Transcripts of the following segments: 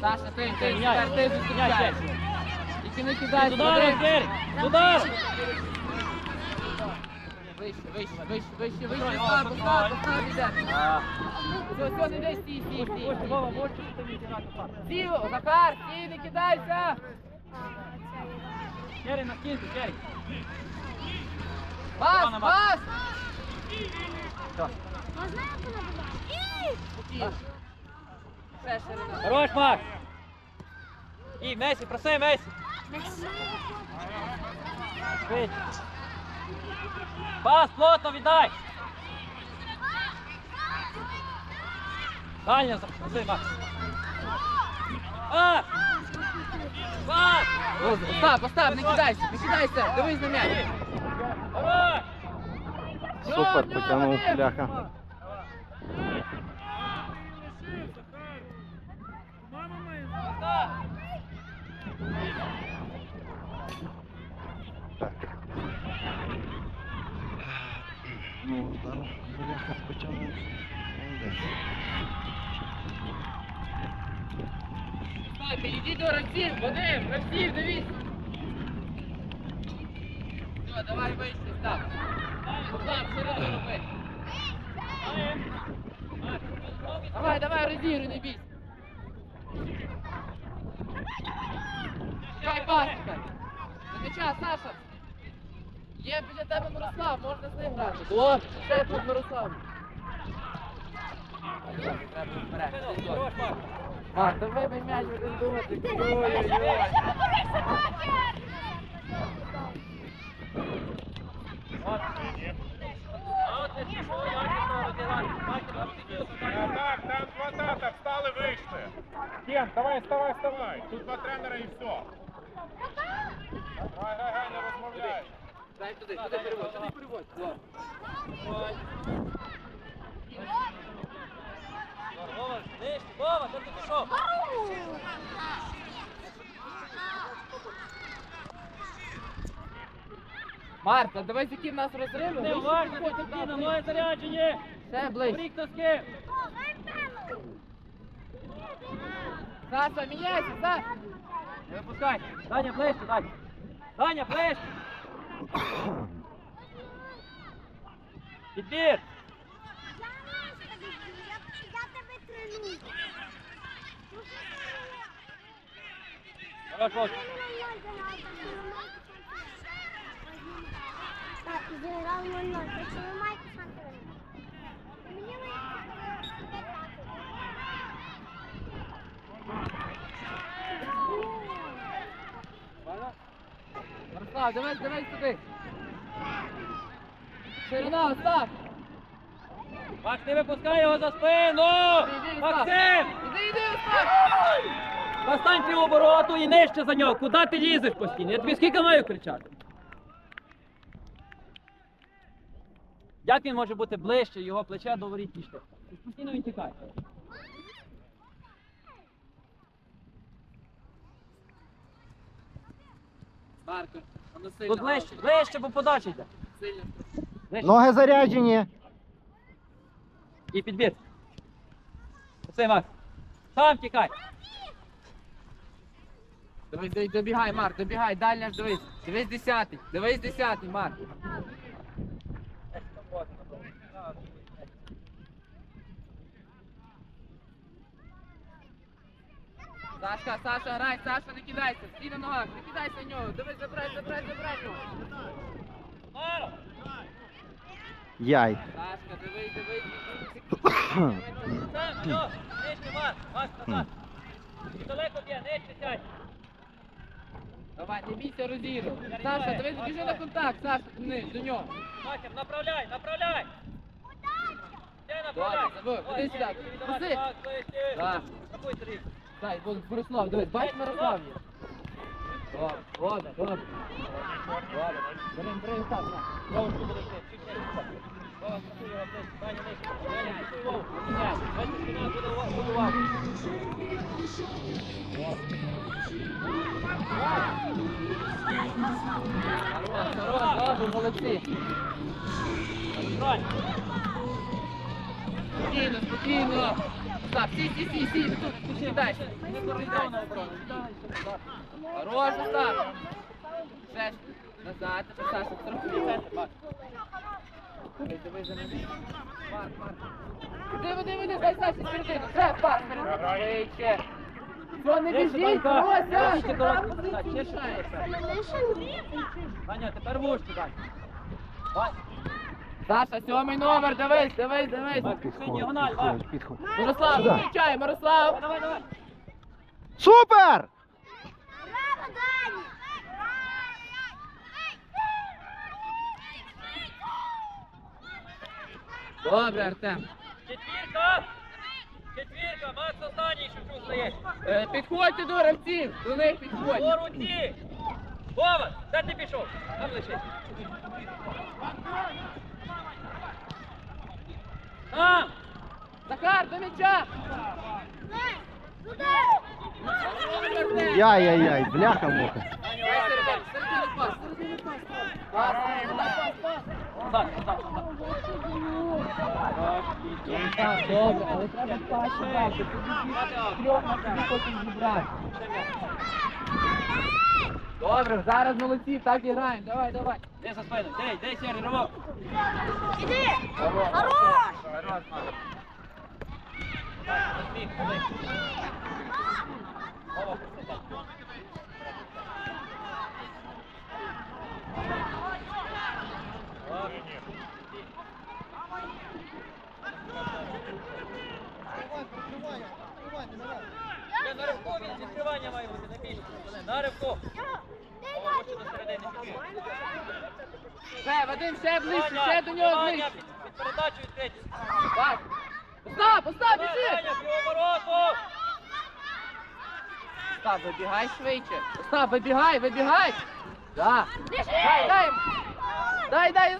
Саша, ти, ти, тепер ти зустрічаєш. Тільки не кидай Туди. Туди! Вище, вище, вище, вище, вище. Постав, постав, постав, іде. Все, все, не дай, стій, стій, стій. Стій, Захар, стій, не кидайся. На стінку, Кері. Пас, пас. Ще. Хорош, Макс! І, Месі, проси, Месі! Пас, плотно віддай! Дальня, проси, Макс! Пас! Пас! Постав, постав, не кидайся, не кидайся, дивись на м'яч. Хорош! Супер, потягнув бляха. Так. Ну, удар бляха потягнув. Так, підійди до гравців, Вадим, гравців, дивись. Все, давай вище, став. Став, ширину роби. Давай, давай, розігруй, не бійся. Чекай, пасика. До Саша. Є біля тебе Мирослав, можна з ним грати. Добре, ще тут Мирослав. Треба вперед. Хорош, Макс! Марк, та вибий м'яч, будеш думати. Ой-ой-ой. А от не чого, як це розіграти? Бачите, там сиділо, Так, там два тата, встали, вийшли. Кен, давай, вставай, вставай. Тут два тренера і все. Грай, грай, грай, не розмовляй. Дай туди, туди переводь, туди переводь. Вова, де ти пішов? Марта, давай які в нас розриви. Не уважно, туди, ноги заряджені. Ще ближче. Брік носки. Саша, міняйся, Саша. Не випускай. Даня, ближче, Даня. Даня, ближче. Підбір. Я тебе треную. Хорош, Вовчик. Так, зіграв 0-0. Так що ви маєте сам тренувати. Мені Мирослав, дивись, дивись туди. Ширина, Остап. Макс, не випускай його за спину. Максим! Іди, іди. Постань пів обороту і нижче за нього. Куди ти лізеш постійно? Я тобі скільки маю кричати? Як він може бути ближче його плеча до воріт, ніж ти? Постійно він тікає. Марко, воно сильно. Тут ближче, ближче, бо подача йде. Сильно. Ближче. Ноги заряджені. І підбір. Оцей Макс. Сам тікай. Дивись, добігай, Марк, добігай, дальня ж дивись. Дивись десятий, дивись десятий, Марк. Сашка, Саша, грай, Саша, не кидайся, стій на ногах, не кидайся в нього, дивись, забирай, забирай, забирай його. Яй. Сашка, дивись, дивись. Далеко б'є, нижче сядь. Давай, не бійся, розігруй. Саша, дивись, біжи на контакт, Саша, вниз, до нього. Максим, направляй, направляй. Ще направляй. Іди сюди. давай, Пусти. Так. Дай, Борислав, дивись, бачиш Мирослав є? Добре, добре, добре. Добре. За ним три став. Знову сюди йти. Спокійно, спокійно. Так, сі, сі, сі, сі, тут, тут сідай. Не коридайся. Хорош, Остап. Ж, назад, Саша, трохи. Диви, диви за ним. Марк, Марк. Диви, диви, диви, дай Саші середину. Все, середину. Швидше. Що, не біжіть, ще Ваня, тепер вушки, Вань. Вань, Саша, сьомий номер, дивись, дивись, дивись. Підходь, підходь, підходь. Мирослав, зустрічай, Мирослав. Давай, давай. Супер! Добре, Артем. Четвірка! Четвірка, Макс останній, що тут стоїть. Е, Підходьте до гравців, до них По підходьте. руці! Вова, де ти пішов? Там лишись. Там! Захар, до м'яча. Яй-яй-яй, бляха-муха. Середину пас, середину пас. Пас, пас, пас. Так, так, так. Так, добре, але треба паче дати. Трьох на собі потім зібрати. Добре, зараз молодці, так і граємо. Давай, давай. Де за спину? Де, де сірий ривок? Іди! Хорош. Хорош! Хорош, Макс. Так, розбіг, ходи. Вова, пусти, так. Де на ривку він відкривання має бути, не більше. На ривку. Вова, до середини підійди. Вадим, ще ближче, ще до нього ближче. під, передачу відкриті. Так. Остап, Остап, біжи! Остап, вибігай швидше. Остап, вибігай, вибігай. Да. Дай, дай. Дай, дай.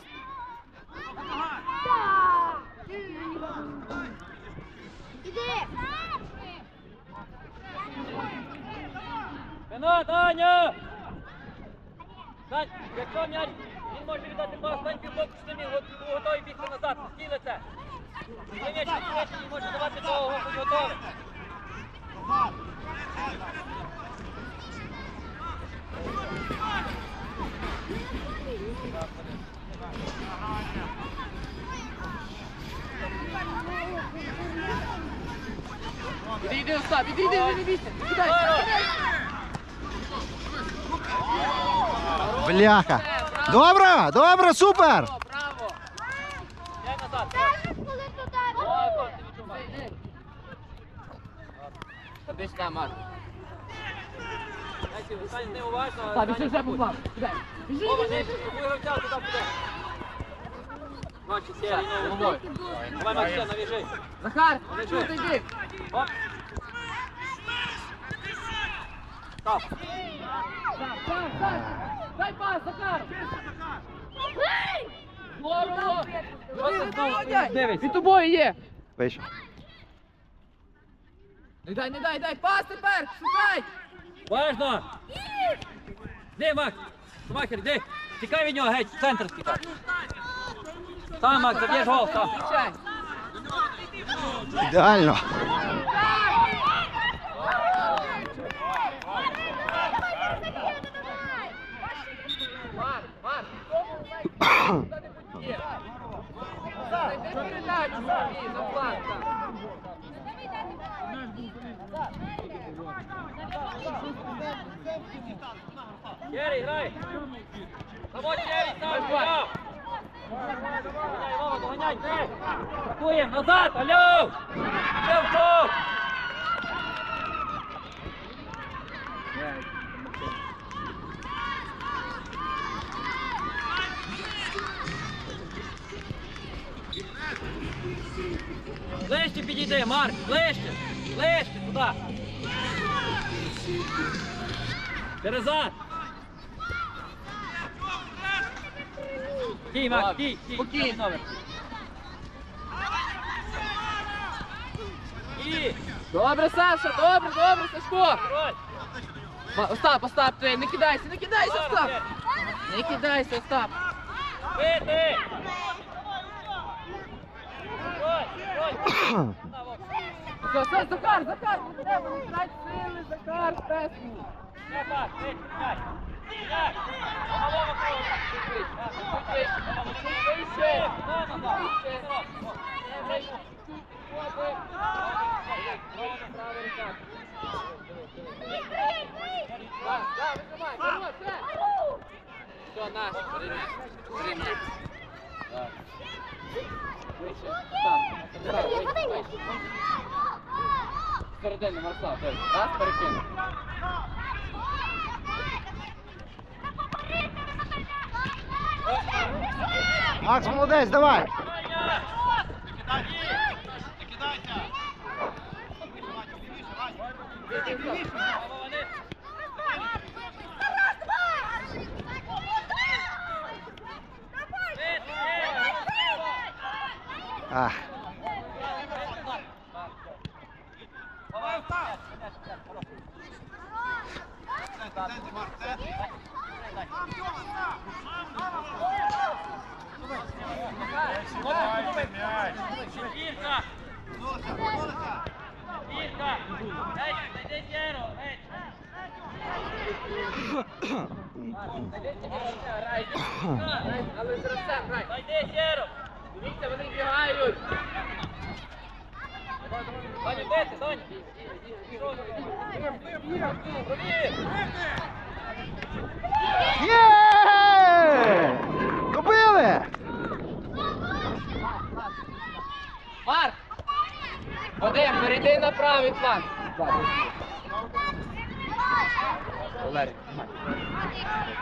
Пенат, Аня! Стань, якщо м'яч, він може віддати пас, стань півбоку штамі, готовий бігти назад, стій лице. Коли м'яч він може давати того, будь готовий. Іди, іди, Остап, іди, іди, іди, не бійся. Кидай. Бляха. Добре, добре, супер! Браво, браво. Я назад. Зараз коли туди! О, ти відчувай. Іди, іди. Іди сюди, Марк. Знаєте, стань неуважно, Так, біжи вже, Буслав. Кидай. Біжи, Біжи, біжи. вигравця туди буде. Ночі, сірий, ну, Головою. Давай, Максим, навіжи. Захар, Біжи. чого ти йди? Оп. Так, так. Дай пас, Захар. Здорово. Дивишся? Від тобою є. Вийшов. Не дай, не дай, дай, пас тепер, шукай. Важно! Де, Макс? Шумахер, йди! Тікай від нього геть, в центр тікай. Там, Макс, заб'єш гол, там. Ідеально. Марк, Марк. Куди-небудь є. Зайди передачу собі, на фланг там. Грай! Само Керрі, сам грав! Доганяй, Вова, доганяй, не! Атакуєм, назад, алло! Ще Ближче підійди, Марк, ближче, ближче, туди. Перезад. Стій, Макс, стій, стій. Номер. Стій. Добре, Саша, добре, добре, Сашко. Остап, Остап, ти не кидайся, не кидайся, Остап. Не кидайся, Остап. Бити! Ой, Все, все, Захар, Захар, не треба, не трать сили, Захар, песні. Ще пас, вище, м'яч. М'яч. Голова круга. Чуть вище, чуть вище, чуть вище. Не вище, чуть вище. Права рука. Да, да, вижимай, вперед, все. Все, наш, переміг, переміг. Так. Середину, Марслав, дивись. Раз, перекинув. Макс, молодець, давай. Голова вниз. Ah. Марк! Вадим, перейди на правий фланг. Валерій.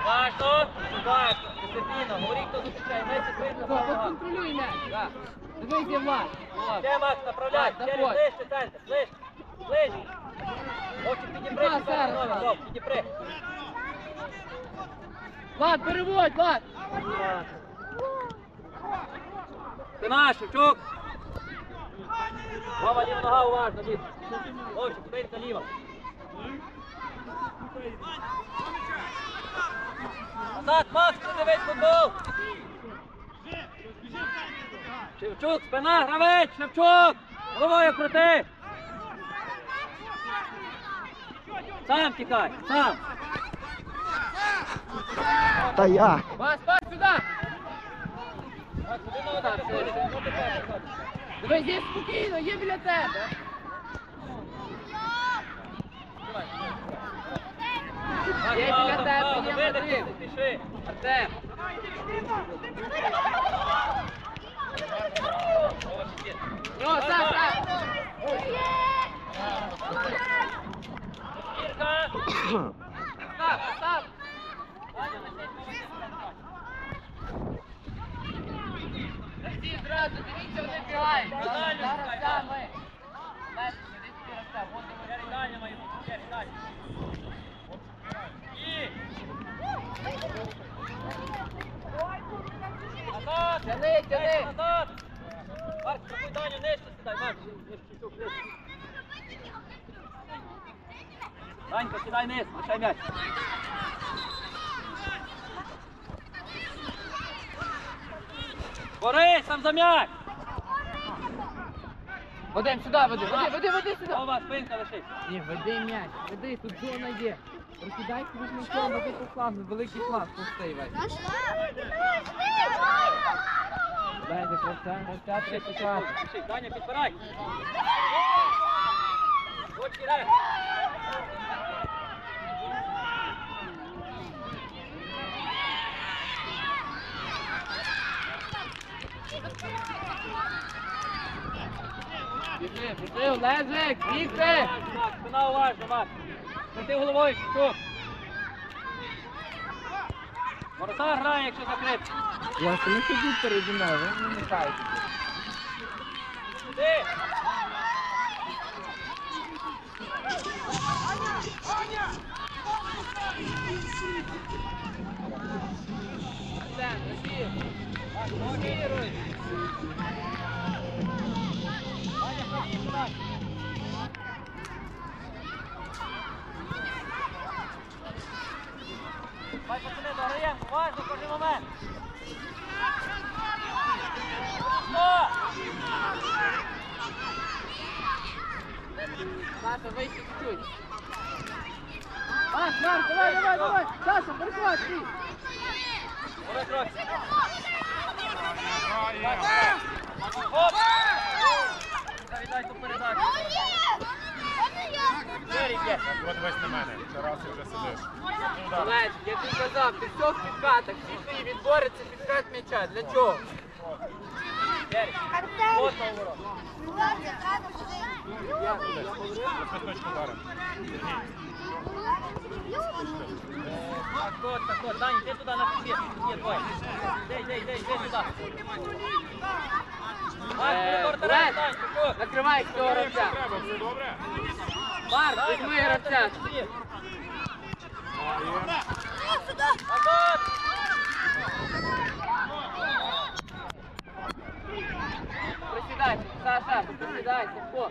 Важно! Важно! Дисципліна! Говори, хто зустрічає! Месі спритно Все, сама. Контролюй. Да. Дивись, де Марк. Ще, Макс, направляй! Через ближче центр! Ближче! Ближче! Зараз. Вов, Підіпри! Влад, переводь, Влад. Спина, Шевчук! Вова, ліва нога уважно, дід. Вовчик, спинка ліва. Назад, Макс, не дивись футбол! Шевчук, спина, гравець, Шевчук! Головою крути! Сам тікай, сам! Та я. Пас, пас сюди. Макс, один на один, виходить, ну ти перший ходиш. Дивись, є спокійно, є біля тебе. Так, Є пауза, біля тебе, пауза, є видихни, Вадим. не спіши. Артем. Ну, так, так. Ірка! Став, став. Всі зразу, Тяни, тяни. Назад! Марк, спокій, Даню, нижче сідай, Марк. Данька, сідай низ, лишай м'яч. Борис, сам за м'яч! Вадим, сюди, Вадим, Вадим, Вадим, Вадим, сюди. Вова, спинка лишись. Ні, веди м'яч, веди, тут зона є. Прокидай кружний м'ячом, веди по флангу, великий фланг, пустий весь. Дайте краса, краса, спіши, спіши. Даня, підбирай. Очки, дай. Біжи, біжи, Олежик! Макс, спина уважно, Макс. Крути головою, Шевчук. Воротар грає, якщо закрити. Я ж не сидіть переді мною, ви не мішаєте. Сюди. Артем, біжи. Блокируй. Ну. Олег, я тобі казав, ти все в підкатах, всі твої відбори підкат м'яча. Для чого? От. Так, от, так, от. Дань, йди туди на підбір. Є двоє. Йди, йди, йди, йди туди. Марк, Е, коридор Тарас, Олег, Дань, пішов. накривай цього гравця. треба, все добре? Марк, візьми гравця. Назад! Присідайся, Саша, присідайся, Сашко.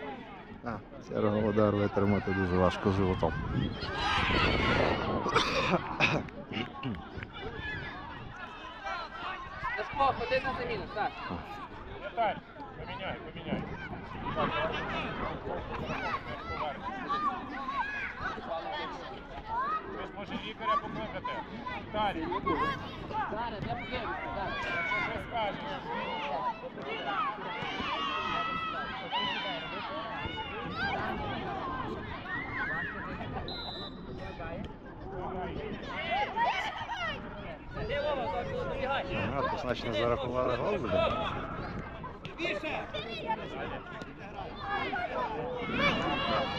Серого удар витримати дуже важко животом. Сашко, ходи на заміну, Саш. Віталь, поміняй, поміняй. Ви ж може лікаря покликати. Віталій, Зараз, я подивлюся, зараз. що ти скажеш? Іди, Вова, так, добігай. Ага, то зарахували гол буде.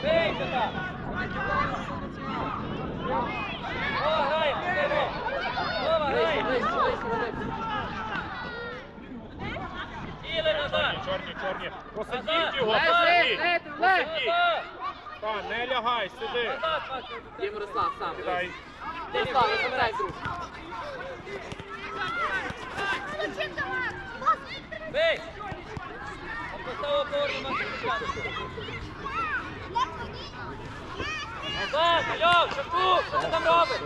Бей сюди! Вова, грає, Вова, грає! вище, вище, вище. Тіли назад! Чорні, чорні. Посидіть Назад! його, Лезь, посидіть. Та, не лягай, сиди. Дім Руслан, сам. Дай. Руслан, не забирай друг. Бей! Поставив поверну на. Назад, Альов, Шевчук, що ти там робиш?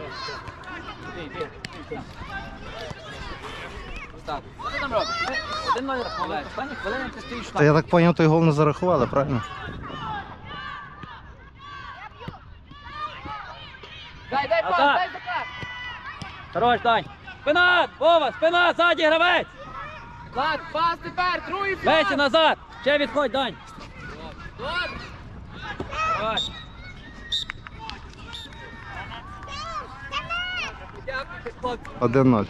Так, що ти там робиш? Один ноль рахунок. Останні хвилини ти стоїш Та я так зрозумів, той гол не зарахували, правильно? Дай, дай пас, Назад. дай закат. Хорош, Дань. Спина, Вова, спина, ззаді гравець. Влад, пас тепер, другий пас. Весі назад. Ще відходь, Дань. Добре. Хорош. Дякую, хлопці. 1-0.